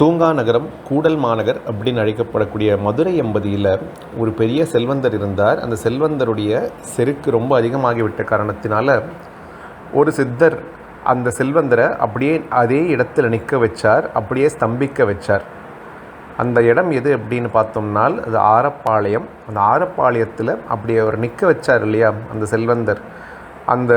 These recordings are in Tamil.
தூங்கா நகரம் கூடல் மாநகர் அப்படின்னு அழைக்கப்படக்கூடிய மதுரை எம்பதியில் ஒரு பெரிய செல்வந்தர் இருந்தார். அந்த செல்வந்தருடைய செருக்கு ரொம்ப அதிகமாகிவிட்ட காரணத்தினால ஒரு சித்தர் அந்த செல்வந்தரை அப்படியே அதே இடத்துல நிற்க வச்சார் அப்படியே ஸ்தம்பிக்க வச்சார். அந்த இடம் எது அப்படின்னு பார்த்தோம்னால் அது ஆரப்பாளையம். அந்த ஆரப்பாளையத்தில் அப்படி அவர் நிற்க வச்சார் இல்லையா அந்த செல்வந்தர். அந்த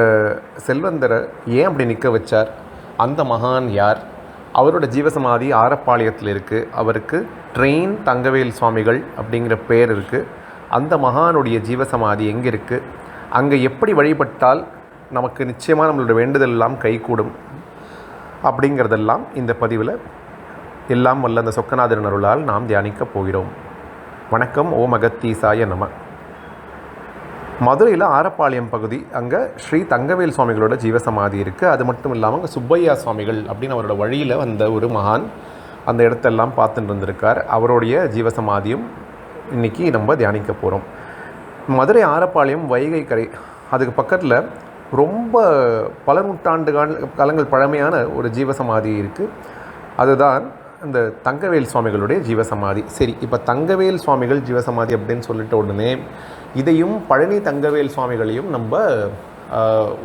செல்வந்தரை ஏன் அப்படி நிற்க வச்சார்? அந்த மகான் யார்? அவரோட ஜீவசமாதி ஆரப்பாளையத்தில் இருக்குது அவருக்கு ட்ரெயின் தங்கவேல் சுவாமிகள் அப்படிங்கிற பேர் இருக்குது அந்த மகானுடைய ஜீவசமாதி எங்கே இருக்குது அங்கே எப்படி வழிபட்டால் நமக்கு நிச்சயமாக நம்மளோட வேண்டுதல் எல்லாம் கைகூடும்? அப்படிங்கிறதெல்லாம் இந்த பதிவில் எல்லாம் வல்ல அந்த சொக்கநாதர் அருளால் நாம் தியானிக்கப் போகிறோம். வணக்கம். ஓம் அகத்தீசாய நம. மதுரையில் ஆரப்பாளையம் பகுதி அங்கே ஸ்ரீ தங்கவேல் சுவாமிகளோட ஜீவசமாதி இருக்குது அது மட்டும் இல்லாமல் அங்கே சுப்பையா சுவாமிகள் அப்படின்னு அவரோட வழியில் வந்த ஒரு மகான் அந்த இடத்தெல்லாம் பார்த்துட்டு இருந்திருக்கார் அவருடைய ஜீவசமாதியும் இன்றைக்கி நம்ம தியானிக்க போகிறோம் மதுரை ஆரப்பாளையம் வைகை கரை அதுக்கு பக்கத்தில் ரொம்ப பல நூற்றாண்டு கால காலங்கள் பழமையான ஒரு ஜீவசமாதி இருக்குது அதுதான் இந்த தங்கவேல் சுவாமிகளுடைய ஜீவசமாதி. சரி இப்போ தங்கவேல் சுவாமிகள் ஜீவசமாதி அப்படின்னு சொல்லிட்ட உடனே இதையும் பழனி தங்கவேல் சுவாமிகளையும் நம்ம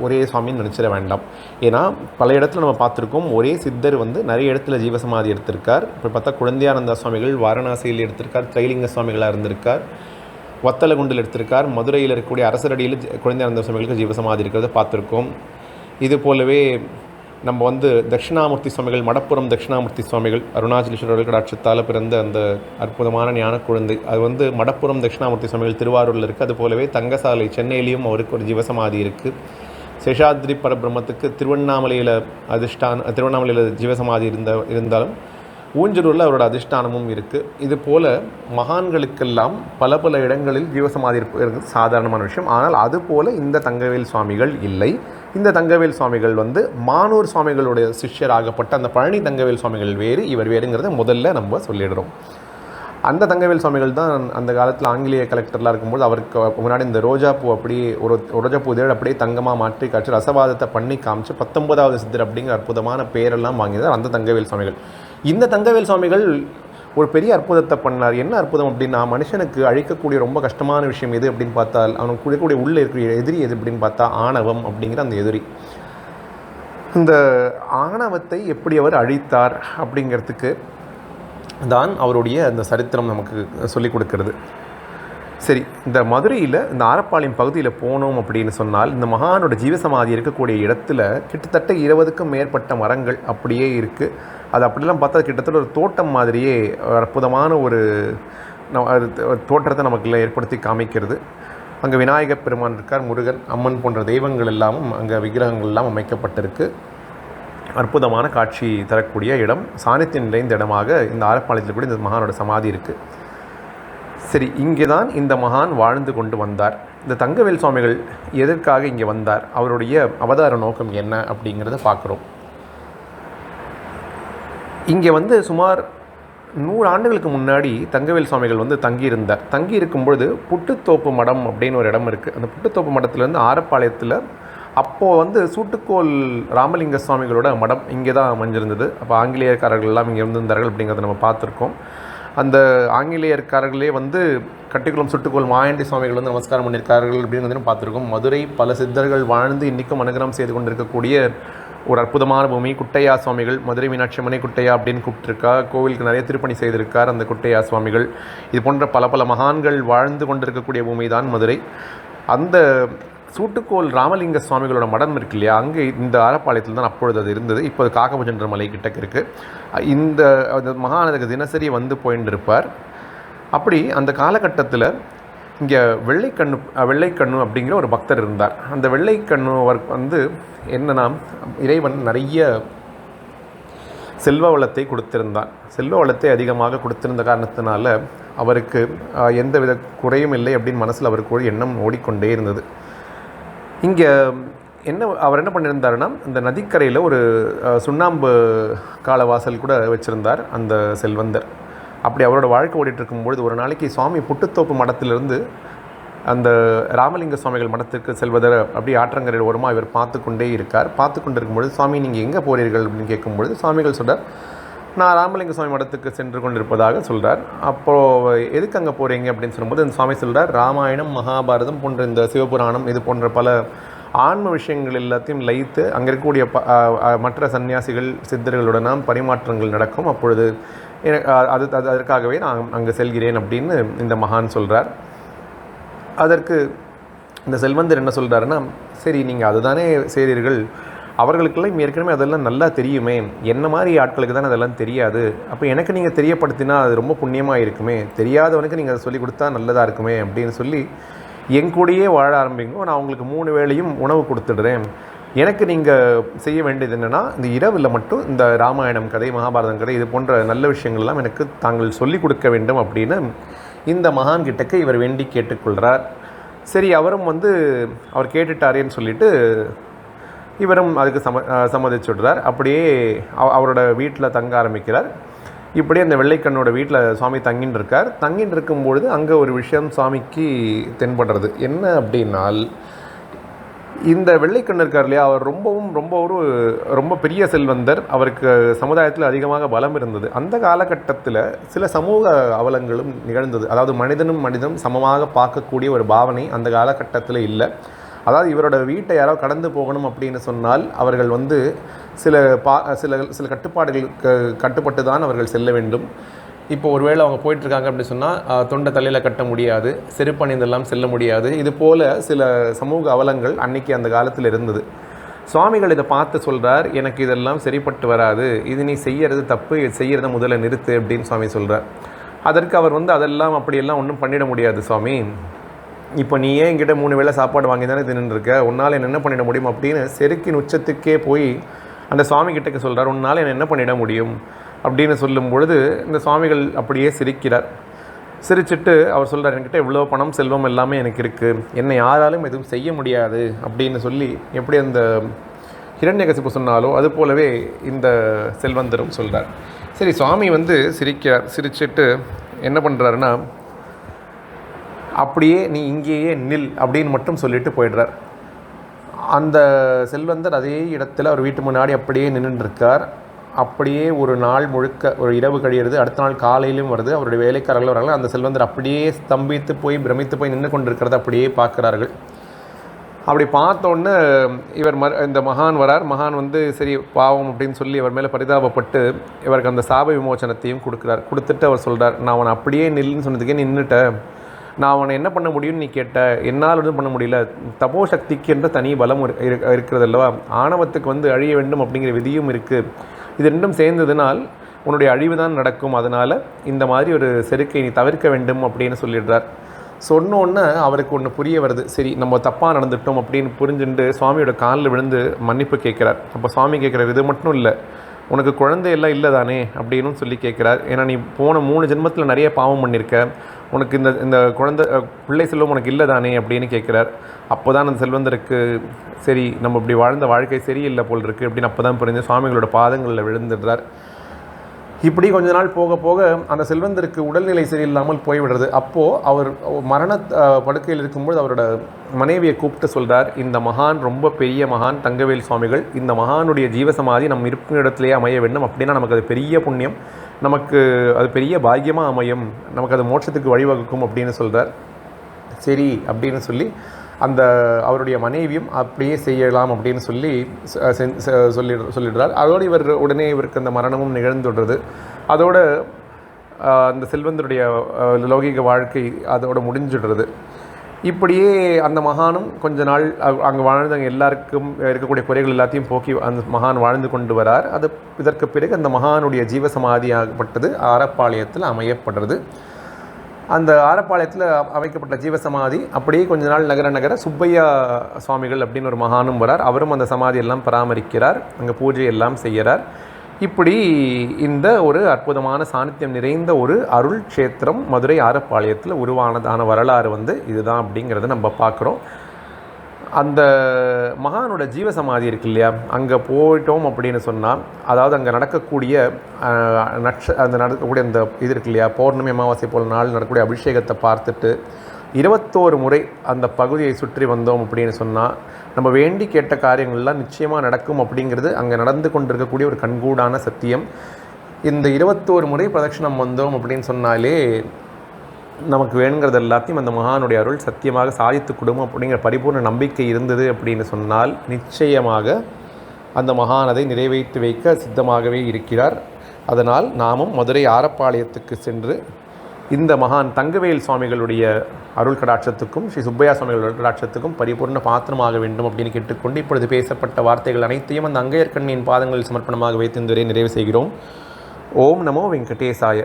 ஒரே சுவாமின்னு நினச்சிட வேண்டாம். ஏன்னா பல இடத்துல நம்ம பார்த்துருக்கோம் ஒரே சித்தர் வந்து நிறைய இடத்துல ஜீவசமாதி எடுத்திருக்கார். இப்போ பார்த்தா குழந்தையானந்த சுவாமிகள் வாரணாசியில் எடுத்திருக்கார் திரைலிங்க சுவாமிகளாக இருந்திருக்கார். வத்தலகுண்டில் எடுத்திருக்கார். மதுரையில் இருக்கக்கூடிய அரசரடியில் குழந்தையானந்த சுவாமிகளுக்கு ஜீவசமாதி இருக்கிறத பார்த்துருக்கோம். இது போலவே நம்ம வந்து தட்சிணாமூர்த்தி சுவாமிகள் மடப்புறம் தட்சிணாமூர்த்தி சுவாமிகள் அருணாச்சலேஸ்வரர் கடாட்சத்தால் பிறந்த அந்த அற்புதமான ஞான குழந்தை. அது வந்து மடப்புறம் தட்சிணாமூர்த்தி சுவாமிகள் திருவாரூரில் இருக்குது அது போலவே தங்கசாலை சென்னையிலையும் அவருக்கு ஒரு ஜீவசமாதி இருக்குது சேஷாத்ரி பரபிரம்மத்துக்கு திருவண்ணாமலையில் அதிர்ஷ்டான திருவண்ணாமலையில் ஜீவசமாதி இருந்த இருந்தாலும் ஊஞ்சலூரில் அவரோட அதிர்ஷ்டானமும் இருக்குது இது போல் மகான்களுக்கெல்லாம் பல பல இடங்களில் ஜீவசமாதி இருக்கிறது சாதாரணமான விஷயம். ஆனால் அது போல் இந்த தங்கவேல் சுவாமிகள் இல்லை. இந்த தங்கவேல் சுவாமிகள் வந்து மானூர் சுவாமிகளுடைய சிஷ்யராகப்பட்ட அந்த பழனி தங்கவேல் சுவாமிகள் வேறு இவர் வேறுங்கிறத முதல்ல நம்ம சொல்லிடுறோம். அந்த தங்கவேல் சுவாமிகள் தான் அந்த காலத்தில் ஆங்கிலேய கலெக்டர்லாம் இருக்கும்போது அவருக்கு முன்னாடி இந்த ரோஜாப்பூ அப்படி அப்படியே ஒரு ரோஜாப்பூ ரோஜா பூ இதழ் அப்படியே தங்கமாக மாற்றி காட்சி ரசவாதத்தை பண்ணி காமிச்சு பத்தொன்பதாவது சித்தர் அப்படிங்கிற அற்புதமான பேரெல்லாம் வாங்கியதார் அந்த தங்கவேல் சுவாமிகள். இந்த தங்கவேல் சுவாமிகள் ஒரு பெரிய அற்புதத்தை பண்ணார். என்ன அற்புதம் அப்படின்னா மனுஷனுக்கு அழிக்கக்கூடிய ரொம்ப கஷ்டமான விஷயம் எது அப்படின்னு பார்த்தால் அவனுக்கு கூடக்கூடிய உள்ளே இருக்கிற எதிரி எது அப்படின்னு பார்த்தா ஆணவம் அப்படிங்கிற அந்த எதிரி. இந்த ஆணவத்தை எப்படி அவர் அழித்தார் அப்படிங்கிறதுக்கு தான் அவருடைய அந்த சரித்திரம் நமக்கு சொல்லிக் கொடுக்கிறது. சரி இந்த மதுரையில் இந்த ஆரப்பாளையம் பகுதியில் போனோம் அப்படின்னு சொன்னால் இந்த மகானோட ஜீவசமாதி இருக்கக்கூடிய இடத்துல கிட்டத்தட்ட இருபதுக்கும் மேற்பட்ட மரங்கள் அப்படியே இருக்குது அது அப்படிலாம் பார்த்தா கிட்டத்தட்ட ஒரு தோட்டம் மாதிரியே அற்புதமான ஒரு அது தோற்றத்தை நமக்குள்ள ஏற்படுத்தி காமிக்கிறது. அங்கே விநாயகப் பெருமான் இருக்கார் முருகன் அம்மன் போன்ற தெய்வங்கள் எல்லாமும் அங்கே விக்கிரகங்கள் எல்லாம் அமைக்கப்பட்டிருக்கு. அற்புதமான காட்சி தரக்கூடிய இடம். சாணித்தியம் நிறைந்த இடமாக இந்த ஆரப்பாளையத்தில் கூட இந்த மகானோட சமாதி இருக்குது சரி இங்கே தான் இந்த மகான் வாழ்ந்து கொண்டு வந்தார். இந்த தங்கவேல் சுவாமிகள் எதற்காக இங்கே வந்தார்? அவருடைய அவதார நோக்கம் என்ன அப்படிங்கிறத பார்க்குறோம். இங்கே வந்து சுமார் நூறு ஆண்டுகளுக்கு முன்னாடி தங்கவேல் சுவாமிகள் வந்து தங்கியிருந்தார். தங்கி இருக்கும்பொழுது புட்டுத்தோப்பு மடம் அப்படின்னு ஒரு இடம் இருக்குது அந்த புட்டுத்தோப்பு மடத்துலேருந்து ஆரப்பாளையத்தில் அப்போது வந்து சூட்டுக்கோல் ராமலிங்க சுவாமிகளோட மடம் இங்கே தான் அமைஞ்சிருந்தது. அப்போ ஆங்கிலேயக்காரர்கள் எல்லாம் இங்கே இருந்திருந்தார்கள் அப்படிங்கிறத நம்ம பார்த்துருக்கோம். அந்த ஆங்கிலேயர்காரர்களே வந்து கட்டிக்குளம் சுட்டுக்கோல் மாயாண்டி சுவாமிகள் வந்து நமஸ்காரம் பண்ணியிருக்கார்கள் அப்படிங்கிறதையும் பார்த்துருக்கோம். மதுரை பல சித்தர்கள் வாழ்ந்து இன்றைக்கும் அனுகிரகம் செய்து கொண்டிருக்கக்கூடிய ஒரு அற்புதமான பூமி. குட்டையா சுவாமிகள் மதுரை மீனாட்சி அம்மனை குட்டையா அப்படின்னு கூப்பிட்டுருக்கா. கோவிலுக்கு நிறைய திருப்பணி செய்திருக்கார் அந்த குட்டையா சுவாமிகள். இது போன்ற பல பல மகான்கள் வாழ்ந்து கொண்டிருக்கக்கூடிய பூமி தான் மதுரை. அந்த சூட்டுக்கோள் ராமலிங்க சுவாமிகளோட மடம் இருக்கு இல்லையா? அங்கே இந்த ஆரப்பாளையத்தில் தான் அப்பொழுது அது இருந்தது. இப்போ அது மலை கிட்டக்கு இருக்குது இந்த அந்த மகானதுக்கு தினசரி வந்து போயின்னு இருப்பார் அப்படி அந்த காலகட்டத்தில் இங்கே வெள்ளைக்கண்ணு வெள்ளைக்கண்ணு அப்படிங்கிற ஒரு பக்தர் இருந்தார். அந்த வெள்ளைக்கண்ணு அவர் வந்து என்னன்னா இறைவன் நிறைய செல்வ வளத்தை கொடுத்திருந்தான். செல்வ வளத்தை அதிகமாக கொடுத்திருந்த காரணத்தினால அவருக்கு எந்தவித குறையும் இல்லை அப்படின்னு மனசில் அவருக்கு ஒரு எண்ணம் ஓடிக்கொண்டே இருந்தது. இங்கே என்ன அவர் என்ன பண்ணியிருந்தாருன்னா இந்த நதிக்கரையில் ஒரு சுண்ணாம்பு காலவாசல் கூட வச்சுருந்தார் அந்த செல்வந்தர். அப்படி அவரோட வாழ்க்கை ஓடிட்டு இருக்கும்பொழுது ஒரு நாளைக்கு சுவாமி புட்டுத்தோப்பு மடத்திலிருந்து அந்த ராமலிங்க சுவாமிகள் மடத்திற்கு செல்வதர் அப்படி ஆற்றங்கரையில் ஓரமாக இவர் பார்த்து கொண்டே இருக்கார். பார்த்து கொண்டு இருக்கும்பொழுது சுவாமி நீங்கள் எங்கே போகிறீர்கள் அப்படின்னு கேட்கும்பொழுது சுவாமிகள் சொல்கிறார் நான் ராமலிங்க சுவாமி மடத்துக்கு சென்று கொண்டிருப்பதாக சொல்கிறார் அப்போது எதுக்கு அங்கே போகிறீங்க அப்படின்னு சொல்லும்போது இந்த சுவாமி சொல்கிறார் ராமாயணம் மகாபாரதம் போன்ற இந்த சிவபுராணம் இது போன்ற பல ஆன்ம விஷயங்கள் எல்லாத்தையும் லயித்து அங்கே இருக்கக்கூடிய ப மற்ற சன்னியாசிகள் சித்தர்களுடனாம் பரிமாற்றங்கள் நடக்கும். அப்பொழுது அது அது அதற்காகவே நான் அங்கே செல்கிறேன் அப்படின்னு இந்த மகான் சொல்கிறார் அதற்கு இந்த செல்வந்தர் என்ன சொல்கிறாருன்னா சரி நீங்கள் அதுதானே செய்தீர்கள். அவர்களுக்கெல்லாம் ஏற்கனவே அதெல்லாம் நல்லா தெரியுமே. என்ன மாதிரி ஆட்களுக்கு தானே அதெல்லாம் தெரியாது. அப்போ எனக்கு நீங்கள் தெரியப்படுத்தினா அது ரொம்ப புண்ணியமாக இருக்குமே. தெரியாதவனுக்கு நீங்கள் அதை சொல்லிக் கொடுத்தா நல்லதாக இருக்குமே அப்படின்னு சொல்லி என் கூடயே வாழ ஆரம்பிங்க. நான் உங்களுக்கு மூணு வேளையும் உணவு கொடுத்துடுறேன். எனக்கு நீங்கள் செய்ய வேண்டியது என்னென்னா இந்த இரவில் மட்டும் இந்த ராமாயணம் கதை மகாபாரதம் கதை இது போன்ற நல்ல விஷயங்கள்லாம் எனக்கு தாங்கள் சொல்லிக் கொடுக்க வேண்டும் அப்படின்னு இந்த மகான் கிட்டக்க இவர் வேண்டி கேட்டுக்கொள்கிறார் சரி அவரும் வந்து அவர் கேட்டுட்டாரேன்னு சொல்லிட்டு இவரும் அதுக்கு சம சம்மதிச்சுடுறார் அப்படியே அவ- அவரோட வீட்டில் தங்க ஆரம்பிக்கிறார். இப்படியே அந்த வெள்ளைக்கண்ணோட வீட்டில் சுவாமி தங்கின்னு இருக்கார். தங்கின்னு இருக்கும்பொழுது அங்கே ஒரு விஷயம் சுவாமிக்கு தென்படுறது. என்ன அப்படின்னால் இந்த வெள்ளைக்கண்ணு இருக்கார் இல்லையா அவர் ரொம்பவும் ரொம்ப ஒரு ரொம்ப பெரிய செல்வந்தர். அவருக்கு சமுதாயத்தில் அதிகமாக பலம் இருந்தது. அந்த காலகட்டத்தில் சில சமூக அவலங்களும் நிகழ்ந்தது. அதாவது மனிதனும் மனிதனும் சமமாக பார்க்கக்கூடிய ஒரு பாவனை அந்த காலகட்டத்தில் இல்லை. அதாவது இவரோட வீட்டை யாரோ கடந்து போகணும் அப்படின்னு சொன்னால் அவர்கள் வந்து சில பா சில சில கட்டுப்பாடுகளுக்கு கட்டுப்பட்டு தான் அவர்கள் செல்ல வேண்டும். இப்போ ஒருவேளை அவங்க போயிட்டுருக்காங்க அப்படின்னு சொன்னால் தொண்டை தலையில் கட்ட முடியாது செருப்பணிந்தெல்லாம் செல்ல முடியாது. இது போல் சில சமூக அவலங்கள் அன்னைக்கு அந்த காலத்தில் இருந்தது. சுவாமிகள் இதை பார்த்து சொல்கிறார் எனக்கு இதெல்லாம் சரிப்பட்டு வராது. இது நீ செய்யறது தப்பு. செய்கிறத முதல்ல நிறுத்து அப்படின்னு சுவாமி சொல்கிறார் அதற்கு அவர் வந்து அதெல்லாம் அப்படியெல்லாம் ஒன்றும் பண்ணிட முடியாது சுவாமி. இப்போ நீ ஏன் என்கிட்ட மூணு வேளை சாப்பாடு வாங்கி தானே தின்னுருக்க உன்னால் என்ன என்ன பண்ணிட முடியும்? அப்படின்னு செருக்கின் உச்சத்துக்கே போய் அந்த சுவாமி கிட்டக்க சொல்கிறார் உன்னால் என்ன என்ன பண்ணிட முடியும்? அப்படின்னு சொல்லும் பொழுது இந்த சுவாமிகள் அப்படியே சிரிக்கிறார். சிரிச்சிட்டு அவர் சொல்கிறார் என்கிட்ட இவ்வளோ பணம் செல்வம் எல்லாமே எனக்கு இருக்குது என்னை யாராலும் எதுவும் செய்ய முடியாது. அப்படின்னு சொல்லி எப்படி அந்த ஹிரண்யகசிப்பு சொன்னாலோ அது போலவே இந்த செல்வந்தரும் சொல்கிறார் சரி சுவாமி வந்து சிரிக்கிறார். சிரிச்சிட்டு என்ன பண்ணுறாருன்னா அப்படியே நீ இங்கேயே நில் அப்படின்னு மட்டும் சொல்லிட்டு போயிடுறார். அந்த செல்வந்தர் அதே இடத்துல அவர் வீட்டு முன்னாடி அப்படியே நின்றுருக்கார் அப்படியே ஒரு நாள் முழுக்க ஒரு இரவு கழியிறது அடுத்த நாள் காலையிலும் வருது அவருடைய வேலைக்காரர்கள் வராங்க அந்த செல்வந்தர் அப்படியே ஸ்தம்பித்து போய் பிரமித்து போய் நின்று கொண்டிருக்கிறத அப்படியே பார்க்குறார்கள். அப்படி பார்த்தோன்னே இவர் ம இந்த மகான் வரார் மகான் வந்து சரி பாவம் அப்படின்னு சொல்லி இவர் மேலே பரிதாபப்பட்டு இவருக்கு அந்த சாப விமோசனத்தையும் கொடுக்குறார். கொடுத்துட்டு அவர் சொல்கிறார் நான் அவனை அப்படியே நில்லுன்னு சொன்னதுக்கே நின்றுட்டேன் நான் அவனை என்ன பண்ண முடியும்னு நீ கேட்ட என்னால் எதுவும் பண்ண முடியல. தபோ சக்திக்கு என்ற தனி பலம் இரு- இரு- இருக்கிறது அல்லவா ஆணவத்துக்கு வந்து அழிய வேண்டும் அப்படிங்கிற விதியும் இருக்குது இது ரெண்டும் சேர்ந்ததுனால் உன்னுடைய அழிவு தான் நடக்கும். அதனால் இந்த மாதிரி ஒரு செருக்கை நீ தவிர்க்க வேண்டும் அப்படின்னு சொல்லிடுறார். சொன்னோன்னே அவருக்கு ஒன்று புரிய வருது. சரி நம்ம தப்பாக நடந்துட்டோம் அப்படின்னு புரிஞ்சுட்டு சுவாமியோட காலில் விழுந்து மன்னிப்பு கேட்குறார். அப்போ சுவாமி கேட்குறாரு இது மட்டும் இல்லை உனக்கு குழந்தையெல்லாம் இல்லை தானே அப்படின்னு சொல்லி கேட்குறார். ஏன்னா நீ போன மூணு ஜென்மத்தில் நிறைய பாவம் பண்ணியிருக்க. உனக்கு இந்த இந்த குழந்தை பிள்ளை செல்வம் உனக்கு இல்லை தானே அப்படின்னு கேட்குறார் அப்போ தான் அந்த செல்வந்தருக்கு சரி நம்ம இப்படி வாழ்ந்த வாழ்க்கை சரியில்லை போல் இருக்குது அப்படின்னு அப்போ தான் புரிஞ்சு சுவாமிகளோட பாதங்களில் விழுந்துடுறார். இப்படி கொஞ்ச நாள் போக போக அந்த செல்வந்தருக்கு உடல்நிலை சரியில்லாமல் போய்விடுறது. அப்போது அவர் மரண படுக்கையில் இருக்கும்போது அவரோட மனைவியை கூப்பிட்டு சொல்கிறார் இந்த மகான் ரொம்ப பெரிய மகான் தங்கவேல் சுவாமிகள். இந்த மகானுடைய ஜீவசமாதி நம் இருக்கும் இடத்துலேயே அமைய வேண்டும். அப்படின்னா நமக்கு அது பெரிய புண்ணியம். நமக்கு அது பெரிய பாக்கியமாக அமையும். நமக்கு அது மோட்சத்துக்கு வழிவகுக்கும் அப்படின்னு சொல்கிறார் சரி அப்படின்னு சொல்லி அந்த அவருடைய மனைவியும் அப்படியே செய்யலாம் அப்படின்னு சொல்லி சொல்லி சொல்லிடுறார். அதோடு இவர் உடனே இவருக்கு அந்த மரணமும் நிகழ்ந்துடுறது. அதோட அந்த செல்வந்தருடைய லௌகிக வாழ்க்கை அதோட முடிஞ்சிடுறது. இப்படியே அந்த மகானும் கொஞ்ச நாள் அங்கே வாழ்ந்தவங்க எல்லாருக்கும் இருக்கக்கூடிய குறைகள் எல்லாத்தையும் போக்கி அந்த மகான் வாழ்ந்து கொண்டு வரார். அது இதற்கு பிறகு அந்த மகானுடைய ஜீவசமாதியாகப்பட்டது. ஆரப்பாளையத்தில் அமையப்படுறது அந்த ஆரப்பாளையத்தில் அமைக்கப்பட்ட ஜீவசமாதி அப்படியே கொஞ்ச நாள் நகர நகர சுப்பையா சுவாமிகள் அப்படின்னு ஒரு மகானும் வரார். அவரும் அந்த சமாதி எல்லாம் பராமரிக்கிறார். அங்கே பூஜை எல்லாம் செய்கிறார். இப்படி இந்த ஒரு அற்புதமான சாநித்தியம் நிறைந்த ஒரு அருள் கஷேத்திரம் மதுரை ஆரப்பாளையத்தில் உருவானதான வரலாறு வந்து இதுதான் அப்படிங்கிறத நம்ம பார்க்குறோம். அந்த மகானோட ஜீவசமாதி இருக்கு இல்லையா? அங்கே போயிட்டோம் அப்படின்னு சொன்னால் அதாவது அங்கே நடக்கக்கூடிய நட்ச அந்த நடக்கக்கூடிய அந்த இது இருக்கு இல்லையா? பௌர்ணமி அமாவாசை போல் நாள் நடக்கக்கூடிய அபிஷேகத்தை பார்த்துட்டு இருபத்தோரு முறை அந்த பகுதியை சுற்றி வந்தோம் அப்படின்னு சொன்னால் நம்ம வேண்டி கேட்ட காரியங்கள்லாம் நிச்சயமாக நடக்கும் அப்படிங்கிறது அங்கே நடந்து கொண்டிருக்கக்கூடிய ஒரு கண்கூடான சத்தியம். இந்த இருபத்தோரு முறை பிரதட்சணம் வந்தோம் அப்படின்னு சொன்னாலே நமக்கு வேணுங்கிறது எல்லாத்தையும் அந்த மகானுடைய அருள் சத்தியமாக சாதித்து கொடுக்கும் அப்படிங்கிற பரிபூர்ண நம்பிக்கை இருந்தது அப்படின்னு சொன்னால் நிச்சயமாக அந்த மகானதை நிறைவேற்றி வைக்க சித்தமாகவே இருக்கிறார். அதனால் நாமும் மதுரை ஆரப்பாளையத்துக்கு சென்று இந்த மகான் தங்கவேல் சுவாமிகளுடைய அருள் கடாட்சத்துக்கும் ஸ்ரீ சுப்பையா சுவாமிகள் அருள் கடாட்சத்துக்கும் பரிபூர்ண பாத்திரமாக வேண்டும் அப்படின்னு கேட்டுக்கொண்டு இப்பொழுது பேசப்பட்ட வார்த்தைகள் அனைத்தையும் அந்த அங்கையர்கண்ணின் பாதங்களில் சமர்ப்பணமாக வைத்து இந்த நிறைவு செய்கிறோம். ஓம் நமோ வெங்கடேசாய.